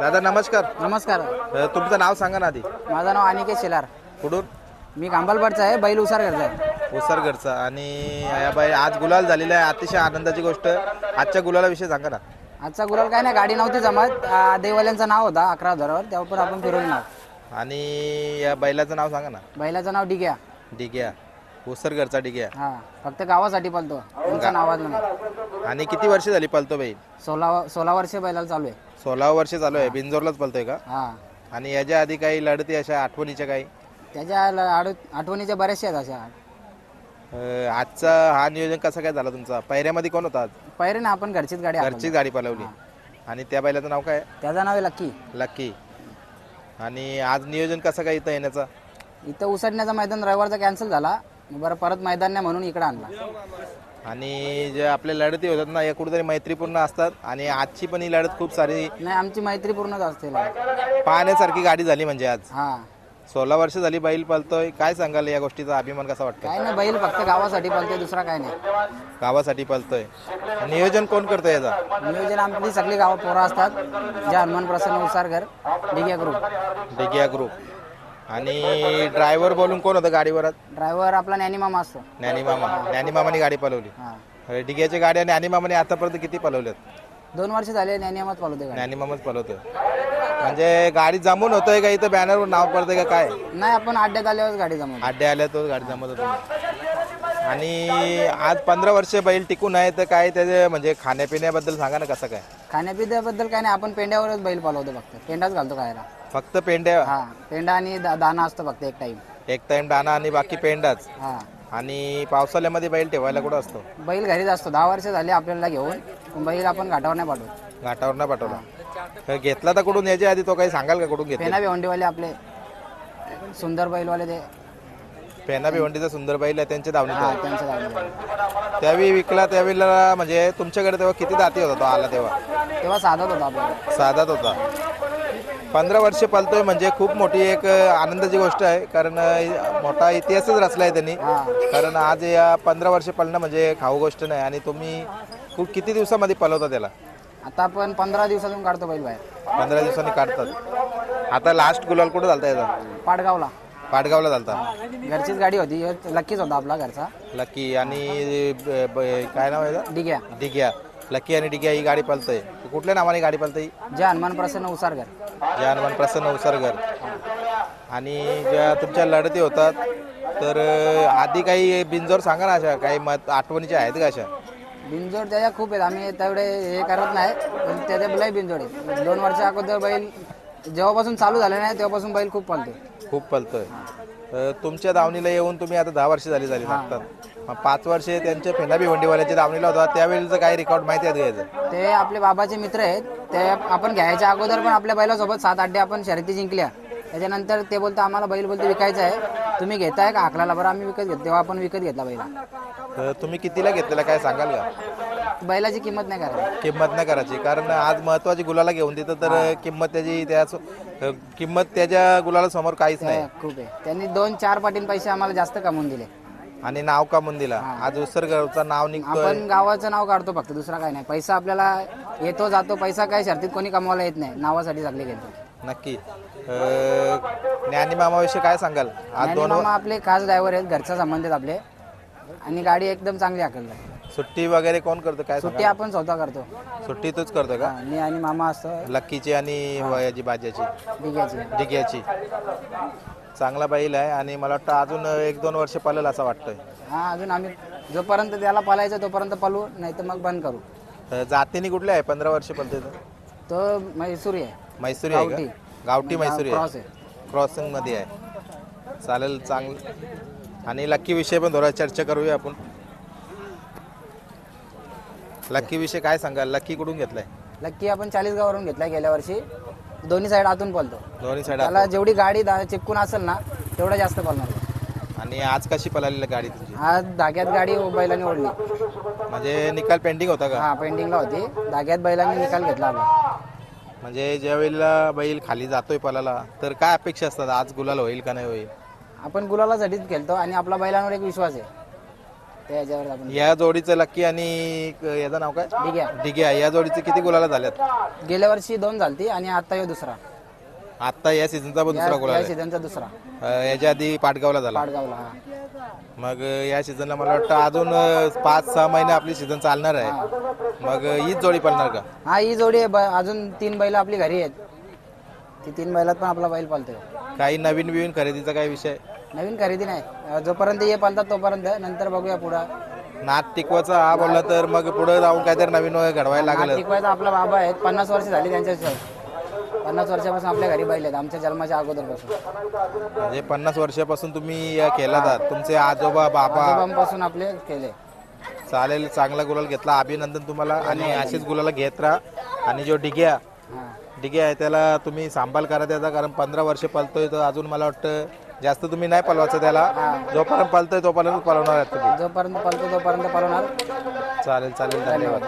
दादा नमस्कार. नमस्कार. अ, तुमचं नाव सांगा ना आधी. माझं नाव अनिकेत शेलार. कुठून? मी कांबालपाडचा आहे बैल उसार आहे. उसरगडचा. आणि या बाई आज गुलाल झालेला आहे अतिशय आनंदाची गोष्ट. आजच्या गुलालाविषयी सांगा ना. आजचा गुलाल काय नाही गाडी नव्हती जमत. आ, देवाल्यांचं नाव होता अकरा हजारावर त्यावर पण आपण फिरवलं नाव. आणि या बैलाचं नाव सांगा ना. बैलाचं नाव डिग्या. डिग्या. उसरगडचा डिग्या हा फक्त गावासाठी पळतो त्यांचं नावातलं नाही. आणि किती वर्ष झाली पलतो बैल सोळा सोळा वर्ष बैलाला चालू आहे. सोळा वर्ष चालू आहे बिंजोरलाच पलतोय का? हा. आणि याच्या आधी काही लढती अशा आठवणीच्या काही? त्याच्या ल- आड- आठवणीच्या बऱ्याचशा आहेत अशा. अ, आजचा हा नियोजन कसा काय झाला तुमचा? पैऱ्यामध्ये कोण होता आज? पहिरे ना आपण घरचीच गाडी. घरचीच गाडी पलवली आणि त्या बैलाचं नाव काय? त्याचं नाव आहे लक्की. लक्की. आणि आज नियोजन कसं काय इथं येण्याचा? इथं उसडण्याचा मैदान रविवारचा कॅन्सल झाला. बरं परत मैदान नाही म्हणून इकडे आणला. आणि जे आपल्या लढती होतात ना या कुठेतरी मैत्रीपूर्ण असतात. आणि आजची पण ही लढत खूप सारी नाही आमची मैत्री पूर्णच असते पाहण्यासारखी गाडी झाली म्हणजे आज. हा. सोळा वर्ष झाली बैल पलतोय काय सांगाल या गोष्टीचा अभिमान कसा वाटतो? काय नाही बैल फक्त गावासाठी पळते दुसरा काय नाही. गावासाठी पलतोय नियोजन कोण करतोय याचा? नियोजन आपली सगळी गावं पोरं असतात. जे हनुमान प्रसन्न उसारकर डिग्या ग्रुप डिगिया ग्रुप आणि ड्रायव्हर बोलून कोण होतं गाडीवर? आज? ड्रायव्हर आपला ज्ञानी मामा असतो. ज्ञानी मामा. ज्ञानी मामाने गाडी पलवली. हा. डिग्याच्या गाड्या ज्ञानी मामाने आतापर्यंत किती पलवल्यात? दोन वर्ष झाले ज्ञानी मामाच पळवते गाडी. ज्ञानी मामाच पलवतोय. म्हणजे गाडी जमून होतोय का इथं बॅनरवर नाव पडतंय का काय? नाही आपण अड्ड्यात आल्यावर गाडी जमवली आड्डे आल्या तो गाडी जमत होती आणि आज पंधरा वर्ष बैल टिकून आहे तर काय त्याचे म्हणजे खाण्यापिण्याबद्दल सांगा ना कसं काय? खाण्यापिण्याबद्दल काय नाही आपण पेंड्यावरच बैल पळवतो फक्त. पेंडाच घालतो खायला. फक्त पेंड्या हा पेंडा आणि दा- दाना असतो फक्त एक टाइम एक टाइम दाना आणि बाकी पेंडाच? हा. आणि पावसाळ्यामध्ये बैल ठेवायला कुठं असतो? बैल घरीच असतो. दहा वर्ष झाले आपल्याला घेऊन पण बैल आपण घाटावर नाही पाठवत. घाटावर नाही पाठवला? तर घेतला तर कुठून? याच्या आधी तो काही सांगाल का कुठून घेतला? पेना भिवंडीवाले आपले सुंदर बैलवाले ते. पेना भिवंडीचा सुंदर बैल आहे त्यांच्या धावणीत हा आहे. त्यांचं गाडी त्यावेळी विकला त्यावेळेला म्हणजे तुमच्याकडे तेव्हा किती दाती होता तो आला तेव्हा? तेव्हा साधत होता आपल्याला साधाच होता. पंधरा वर्ष पालतोय म्हणजे खूप मोठी एक आनंदाची गोष्ट आहे. कारण मोठा इतिहासच रचला आहे त्यांनी कारण आज या पंधरा वर्ष पळणं म्हणजे खाऊ गोष्ट नाही. आणि तुम्ही खूप किती दिवसामध्ये पलवता त्याला? आता आपण पंधरा दिवसातून काढतो बैल बाहेर. पंधरा दिवसांनी काढतात. आता लास्ट गुलाल कुठं झालता याचा? पाडगावला. पाटगावला झालता. घरचीच गाडी होती. ह्यो लक्कीच होता आपला घरचा. लकी आणि ब- ब- काय नाव आहे याचं? डिग्या. डिग्या. लकी आणि डिग्या ही गाडी पळतंय कुठल्या नावाने गाडी पळतंय जे हनुमान प्रसन्न उसारकर ज्या हनुमान प्रसन्न उसारकर आणि ज्या तुमच्या लढती होतात तर आधी काही बिंजोर सांगा ना अशा काही मत आठवणीच्या आहेत का अशा? बिनजोड त्याच्या खूप आहेत आम्ही तेवढे हे करत नाही पण त्याच्या लय बिनजोड आहेत. दोन वर्षा अगोदर बैल जेव्हापासून चालू झाले नाही तेव्हापासून बैल खूप पळतो खूप पळतोय तर तुमच्या दावणीला येऊन तुम्ही आता दहा वर्ष झाली झाली लागतात. पाच वर्षे त्यांच्या फेंडा भिवंडीवाल्याच्या दावणीला होता. त्यावेळेचं काही रेकॉर्ड माहिती आहेत घ्यायचं ते आपले बाबाचे मित्र आहेत. ते आपण घ्यायच्या अगोदर पण आपल्या बैलासोबत सात आठ आपण शर्यती जिंकल्या. त्याच्यानंतर ते बोलतो आम्हाला बैल बोलतो विकायचा आहे. तुम्ही घेताय का? आकलाला बरं आम्ही विकत घेतो. तेव्हा आपण विकत घेतला बैला. तर तुम्ही कितीला घेतलेला? काय सांगाल का? बैलाची किंमत नाही करायची. किंमत नाही करायची. कारण आज महत्वाची गुलाला घेऊन देतं तर किंमत त्याची त्या किंमत त्याच्या गुलाला समोर काहीच नाही. खूप आहे. त्यांनी दोन चार पाटीन पैसे आम्हाला जास्त कमवून दिले. आणि नाव कमवून दिला आज उसरगडचं नाव निघतोय. आपण गावाचं नाव काढतो फक्त दुसरा काय नाही. पैसा आपल्याला येतो जातो पैसा काय शर्तीत कोणी कमवायला येत नाही. नावासाठी सगळे घेतो. नक्की. अं, ज्ञानी मामाविषयी काय सांगाल? आज दोन मामा आपले खास ड्रायव्हर आहेत घरच्या संबंधित आपले. आणि गाडी एकदम चांगली हाकलतात. सुट्टी वगैरे कोण करतो? काय सुट्टी सांगाल आपण स्वतः करतो. सुट्टी तूच करतो का? हा, मी आणि मामा असतो. लक्कीची आणि वयाची बाज्याची? डिग्याची डिग्याची चांगला बैल आहे आणि मला वाटतं अजून एक दोन वर्ष पळेल असं वाटतंय. हा अजून आम्ही जोपर्यंत त्याला पालायचं तोपर्यंत पलू नाही तर मग बंद करू. अं, जातीने कुठले आहे? पंधरा वर्ष पलते तो? म्हैसूरी आहे. मैसुरी आहे गावठी. का? गावठी. मैसुरी क्रॉस आहे. आहे क्रॉसिंगमध्ये आहे. चालेल चांगलं. आणि लक्की विषय पण थोडा चर्चा करूया आपण. लक्की विषय काय सांगाल? लक्की कुठून घेतलाय? लक्की आपण चाळीस गावावरून घेतला गेल्या वर्षी. दोन्ही साईड आतून पलतो दोन्ही साईड त्याला जेवढी गाडी दा- चिपकून असेल ना तेवढं जास्त पळणार तो. आणि आज कशी पळाली गाडी तुझी आज धाग्यात गाडी बैलांनी ओढली. म्हणजे निकाल पेंडिंग होता का? हा पेंटिंगला होती. धाग्यात बैलांनी निकाल घेतला आपला म्हणजे ज्या वेळेला बैल खाली जातोय पळाला तर काय अपेक्षा असतात? आज गुलाल होईल का नाही होईल? आपण गुलालासाठीच खेळतो आणि आपला बैलांवर एक विश्वास आहे. त्या ह्याच्यावर आपण या जोडीचं लक्की आणि याचं नाव काय? ठीक आहे डिगे आहे या जोडीचे किती गुलाला झाल्यात? गेल्या वर्षी दोन झालती आणि आता हे दुसरा. आता या सीझनचा पण दुसरा गुलाल या आहे. सीझनचा दुसरा. अं, याच्या आधी पाटगावला झाला. पाडगावला हा. मग अं, या सीझनला मला वाटतं अजून अं, पाच सहा महिने आपली सीझन चालणार आहे. मग अं, हीच जोडी पडणार का? हा ही जोडी आहे. ब- अजून तीन बैल आपली घरी आहेत. ती तीन बैलात पण आपला बैल पालतोय काही नवीन बिवीन खरेदीचा काय विषय? नवीन खरेदी नाही. जोपर्यंत हे पालतात तोपर्यंत नंतर बघूया पुढं. नाथ टिकवाचा हा बोलला तर मग पुढे जाऊन काहीतरी नवीन घडवायला लागलं. टिकवायचा आपला बाबा आहेत. पन्नास वर्ष झाली त्यांच्या पन्नास वर्षापासून आपल्या घरी बैल आहेत आमच्या जन्माच्या अगोदरपासून. म्हणजे पन्नास वर्षापासून तुम्ही अं, केला तुमचे आजोबा बाबा. आजोबांपासून आपले केले. चालेल चांगला गुलाल घेतला. अभिनंदन तुम्हाला आणि असेच गुलाला घेत राहा. आणि जो डिग्या हा. डिग्या आहे त्याला तुम्ही सांभाळ करा त्याचा. कारण पंधरा वर्ष पलतोय तर अजून मला वाटतं जास्त तुम्ही नाही पलवायचं त्याला. जोपर्यंत पलतोय तोपर्यंत पलवणार आहेत तुम्ही. जोपर्यंत पालतो तोपर्यंत पळवणार चालेल चालेल. धन्यवाद.